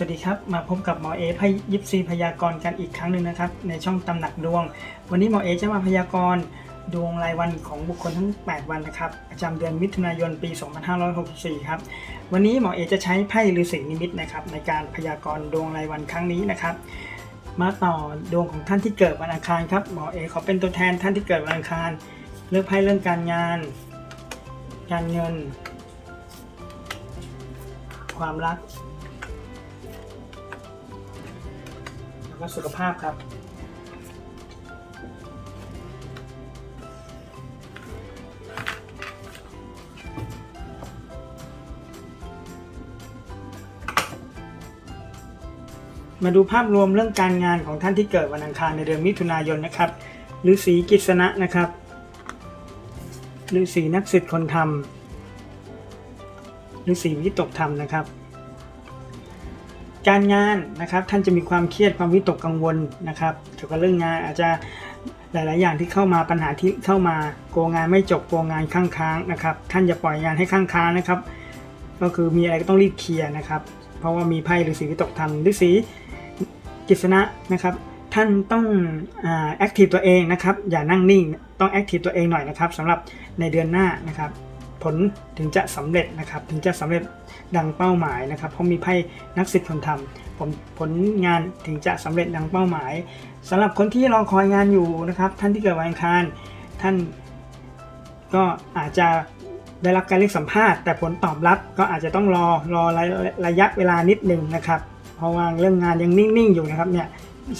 สวัสดีครับ มาพบกับหมอเอพยิปซีพยากรณ์กันอีกครั้งหนึ่งนะครับ ในช่องตำหนักดวง วันนี้หมอเอจะมาพยากรณ์ดวงรายวันของบุคคลทั้ง 8 วันนะครับประจำเดือนมิถุนายนปี 2564 ครับ วันนี้หมอเอจะใช้ไพ่ฤาษีนิมิตนะครับในการพยากรณ์ดวงรายวันครั้งนี้นะครับ มาต่อดวงของท่านที่เกิดวันอังคารครับหมอเอขอเป็นตัวแทนท่านที่เกิดวันอังคาร เลือกไพ่เรื่องการงาน การเงิน ความรัก แล้วก็สุขภาพครับ มาดูภาพรวมเรื่องการงานของท่านที่เกิดวันอังคารในเดือนมิถุนายนนะครับฤาษีกิษณะนะครับฤาษีนักสิทธิ์คนธรรมฤาษีวิตกธรรมนะครับ การงานนะครับท่านจะมีความเครียดความวิตกกังวลนะครับเกี่ยวกับเรื่องงานอาจจะหลาย ๆ อย่างที่เข้ามาปัญหาที่เข้ามาโกงงานไม่จบโกงงานข้างค้างนะครับ ท่านอย่าปล่อยงานให้ข้างค้างนะครับ ก็คือมีอะไรก็ต้องรีบเคลียร์นะครับ เพราะว่ามีไพ่ฤาษีวิตกธรรมฤาษีกิษณะนะครับ ท่านต้องแอคทีฟตัวเองนะครับ อย่านั่งนิ่งต้องแอคทีฟตัวเองหน่อยนะครับสำหรับในเดือนหน้านะครับ ผลถึงจะสำเร็จนะครับ ถึงจะสำเร็จดังเป้าหมายนะครับ เพราะมีไพ่นักสิทธิ์คนทำผลผลงานถึงจะสำเร็จดังเป้าหมายสำหรับคนที่รอคอยงานอยู่นะครับ ท่านที่เกิดวันอังคารท่านก็อาจจะได้รับการเรียกสัมภาษณ์ แต่ผลตอบรับก็อาจจะต้องรอรอระระยะเวลานิดหนึ่งนะครับเพราะว่าเรื่องงานยังนิ่งๆอยู่นะครับเนี่ย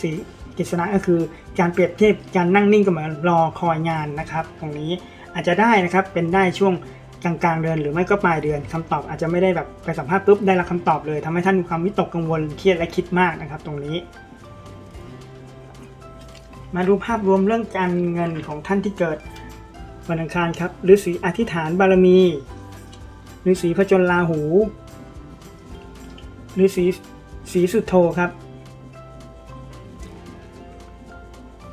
สีกิษณะก็คือการเปรียบเทียบการนั่งนิ่งก็เหมือนรอคอยงานนะครับ ตรงนี้อาจจะได้นะครับเป็นได้ช่วง กลางๆเดือนหรือไม่ก็ปลายเดือนคำตอบอาจจะไม่ได้แบบไปสัมภาษณ์ปุ๊บได้รับคำตอบเลยทำให้ท่านมีความวิตกกังวลเครียดและคิดมากนะครับ ตรงนี้ มาดูภาพรวมเรื่องการเงินของท่านที่เกิดวันอังคารครับฤาษีอธิษฐานบารมีฤาษีพระจนลาหูฤาษีสีสุดโธครับ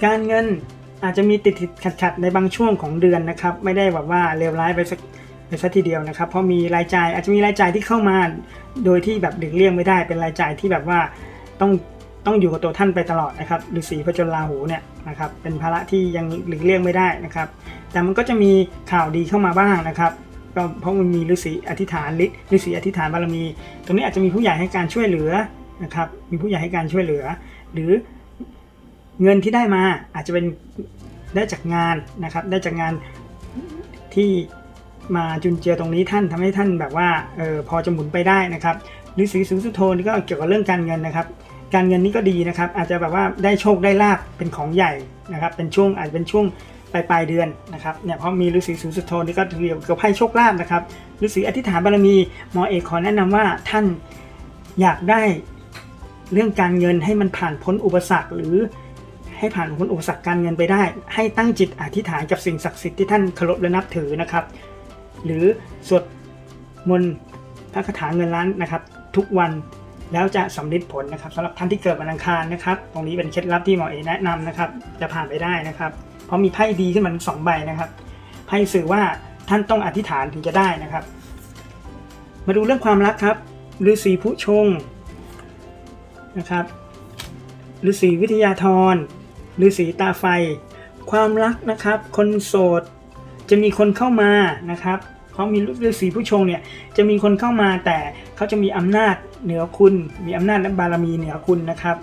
การเงินอาจจะมีติดติดขัดขัดในบางช่วงของเดือนนะครับ ไม่ได้แบบว่าเลวร้ายไปสัก ไปสักทีเดียวนะครับ เพราะมีรายจ่ายอาจจะมีรายจ่ายที่เข้ามา โดยที่แบบหลีกเลี่ยงไม่ได้เป็นรายจ่ายที่แบบว่าต้องต้องอยู่กับตัวท่านไปตลอดนะครับฤาษีพระจนราหูเนี่ยนะครับเป็นภาระที่ยังหลีกเลี่ยงไม่ได้นะครับ แต่มันก็จะมีข่าวดีเข้ามาบ้างนะครับก็เพราะมันมีฤาษีอธิษฐานฤฤาษีอธิษฐานบารมี ตรงนี้อาจจะมีผู้ใหญ่ให้การช่วยเหลือนะครับมีผู้ใหญ่ให้การช่วยเหลือ หรือเงินที่ได้มาอาจจะเป็นได้จากงานนะครับได้จากงานที่ มาจุนเจือตรงนี้ท่านทำให้ท่านแบบว่าเออพอจะหมุนไปได้นะครับฤาษีสุสุโธนี่ก็เกี่ยวกับเรื่องการเงินนะครับ การเงินนี่ก็ดีนะครับ อาจจะแบบว่าได้โชคได้ลาบเป็นของใหญ่นะครับ เป็นช่วงอาจจะเป็นช่วงปลายปลายเดือนนะครับเนี่ยเพราะมีฤาษีสุสุโธนี่ก็เกี่ยวกับให้โชคลาภนะครับฤาษีอธิษฐานบารมีหมอเอกขอแนะนำว่าท่านอยากได้เรื่องการเงินให้มันผ่านพ้นอุปสรรคหรือให้ผ่านพ้นอุปสรรคการเงินไปได้ ให้ตั้งจิตอธิษฐานกับสิ่งศักดิ์สิทธิ์ที่ท่านเคารพและนับถือนะครับ หรือสวดมนต์พระคาถาเงินล้านนะครับ ทุกวันแล้วจะสำเร็จผลนะครับสำหรับท่านที่เกิดวันอังคารนะครับ ตรงนี้เป็นเคล็ดลับที่หมอเอแนะนำนะครับ จะผ่านไปได้นะครับ เพราะมีไพ่ดีขึ้นมาสองใบนะครับไพ่สื่อว่าท่านต้องอธิษฐานถึงจะได้นะครับ มาดูเรื่องความรักครับฤาษีผู้ชงนะครับฤาษีวิทยาธรฤาษีตาไฟ ความรักนะครับ คนโสดจะมีคนเข้ามานะครับ เพรามีฤาษีผู้ชงเนี่ยจะมีคนเข้ามาแต่เขาจะมีอำนาจเหนือคุณ มีอำนาจและบารมีเหนือคุณนะครับ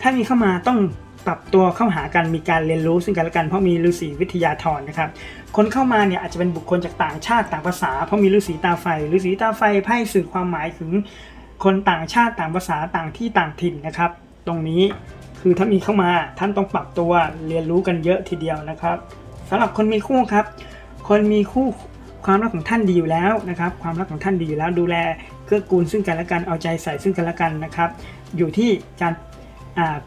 ถ้ามีเข้ามาต้องปรับตัวเข้าหากันมีการเรียนรู้ซึ่งกันและกันเพราะมีฤาษีวิทยาธรนะครับ คนเข้ามาเนี่ยอาจจะเป็นบุคคลจากต่างชาติต่างภาษา เพราะมีฤาษีตาไฟฤาษีตาไฟไพ่สื่อความหมายถึงคนต่างชาติต่างภาษาต่างที่ต่างถิ่นนะครับ ตรงนี้คือถ้ามีเข้ามาท่านต้องปรับตัวเรียนรู้กันเยอะทีเดียวนะครับสำหรับคนมีคู่ครับ คนมีคู่ ความรักของท่านดีอยู่แล้วนะครับ ความรักของท่านดีอยู่แล้ว ดูแลเกื้อกูลซึ่งกันและกันเอาใจใส่ซึ่งกันและกันนะครับ อยู่ที่การ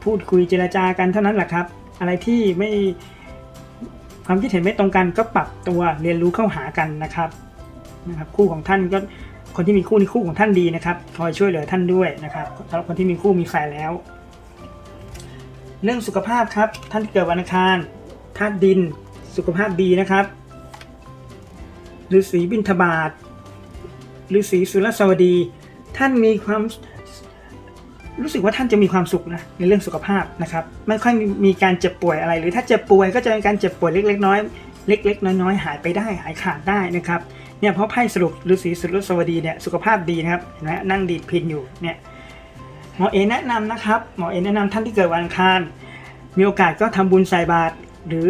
พูดคุยเจรจากันเท่านั้นแหละครับ อะไรที่ไม่ความคิดเห็นไม่ตรงกันก็ปรับตัวเรียนรู้เข้าหากันนะครับนะครับ คู่ของท่านก็คนที่มีคู่นี่คู่ของท่านดีนะครับคอยช่วยเหลือท่านด้วยนะครับสำหรับคนที่มีคู่มีแฟนแล้ว เรื่องสุขภาพครับท่านเกิดวันอังคารธาตุดินสุขภาพดีนะครับ ฤาษีบินทบาทฤาษีสุรสวดี ท่านมีความรู้สึกว่าท่านจะมีความสุขนะในเรื่องสุขภาพนะครับ ไม่ค่อยมีการเจ็บป่วยอะไร หรือถ้าเจ็บป่วยก็จะเป็นการเจ็บป่วยเล็ก ๆ น้อยๆเล็ก ๆ น้อยๆหายไปได้หายขาดได้นะครับเนี่ยเพราะไพ่สรุปฤาษีสุรสวดีเนี่ยสุขภาพดีนะครับเห็นไหมนั่งดีดพินอยู่เนี่ยหมอเอแนะนำนะครับหมอเอแนะนำท่านที่เกิดวันอังคารมีโอกาสก็ทำบุญใส่บาตรหรือ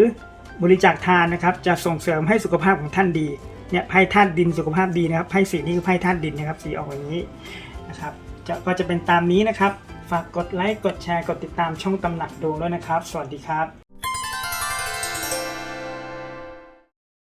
บริจาคทานนะครับ จะส่งเสริมให้สุขภาพของท่านดี เนี่ยไพ่ธาตุดินสุขภาพดีนะครับไพ่สีนี้คือไพ่ธาตุดินนะครับสีออกอย่างนี้นะครับจะก็จะเป็นตามนี้นะครับ ฝากกดไลค์กดแชร์กดติดตามช่องตำหนักดวงด้วยนะครับ สวัสดีครับ